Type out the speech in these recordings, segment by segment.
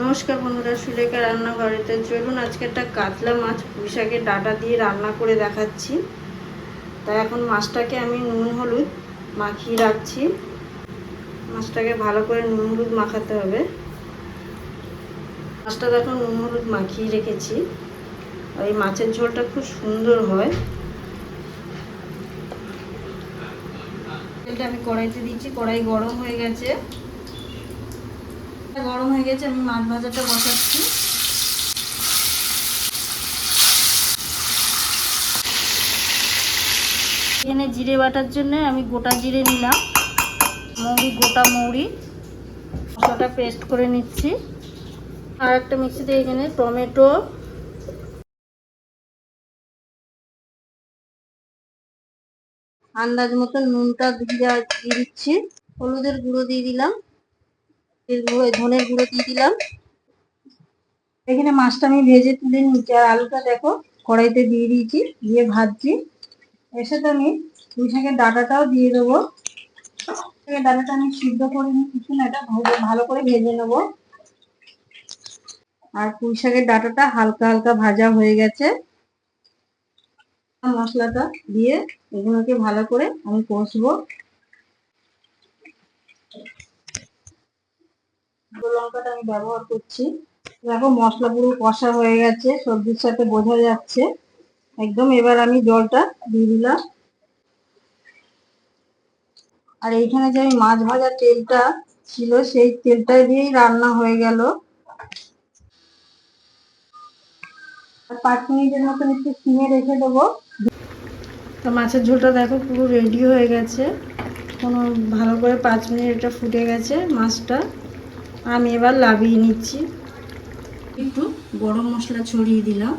নমস্কার বন্ধুরা, সুলেখা রান্নাঘরেতে চলুন। আজকে একটা কাতলা মাছ পুঁইশাকে ডাটা দিয়ে রান্না করে দেখাচ্ছি। তাই এখন মাছটাকে আমি নুন, হলুদ মাখিয়ে রাখছি। মাছটাকে ভালো করে নুন, হলুদ মাখাতে হবে। মাছটা দেখো নুন, হলুদ মাখিয়ে রেখেছি। এই মাছের ঝোলটা খুব সুন্দর হয়। তেলটা আমি কড়াইতে দিচ্ছি, কড়াই গরম হয়ে গেছে। গরম হয়ে গেছে, আমি মাছ ভাজাটা বসাচ্ছি। এখানে জিরে বাটার জন্য আমি গোটা জিরে নিলাম মৌরি গোটা মৌরি মশলাটা পেস্ট করে নিচ্ছি। আর একটা মিক্সিতে এখানে টমেটো। আন্দাজ মতো নুনটা দিয়ে দিচ্ছি, হলুদের গুঁড়ো দিয়ে দিলাম। ধনের গুঁড়ো দিয়ে দিলাম। এখানে মাছটা আমি ভেজে তুলে নিচ্ছি। আর আলুটা দেখো, কড়াইতে দিয়ে দিয়েছি, দিয়ে ভাজছি। এর সাথে আমি পুঁই শাকের ডাটাটাও দিয়ে দেবো। ডাটাটা আমি সিদ্ধ করে নিচ্ছি না, এটা ভালো করে ভেজে নেব। আর পুঁই শাকের ডাটাটা হালকা হালকা ভাজা হয়ে গেছে। মশলাটা দিয়ে এগুলোকে ভালো করে আমি কষবো। লঙ্কাটা আমি ব্যবহার করছি। দেখো মশলা পুরো কষা হয়ে গেছে, সবজির সাথে বোঝা যাচ্ছে। একদম এবার আমি জলটা দিয়ে দিলাম। আর এইখানে যে আমি মাছ ভাজার তেলটা ছিল, সেই তেলটা দিয়েই রান্না হয়ে গেল। আর পাঁচ মিনিটের মতন একটু সিমে রেখে দেবো। তো মাছের ঝোলটা দেখো পুরো রেডি হয়ে গেছে। কোনো ভালো করে পাঁচ মিনিট এটা ফুটে গেছে মাছটা। আমি এবার লাভিয়ে নিচ্ছি। একটু গরম মশলা ছড়িয়ে দিলাম।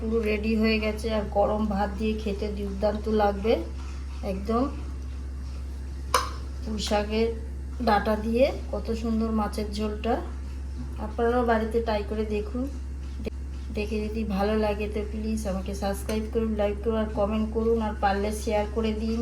পুরো রেডি হয়ে গেছে আর গরম ভাত দিয়ে খেতে দুর্দান্ত লাগবে। একদম পুঁইশাকের ডাটা দিয়ে কত সুন্দর মাছের ঝোলটা। আপনারাও বাড়িতে ট্রাই করে দেখুন। দেখে যদি ভালো লাগে তো প্লিজ আমাকে সাবস্ক্রাইব করুন লাইক করুন আর কমেন্ট করুন আর পারলে শেয়ার করে দিন।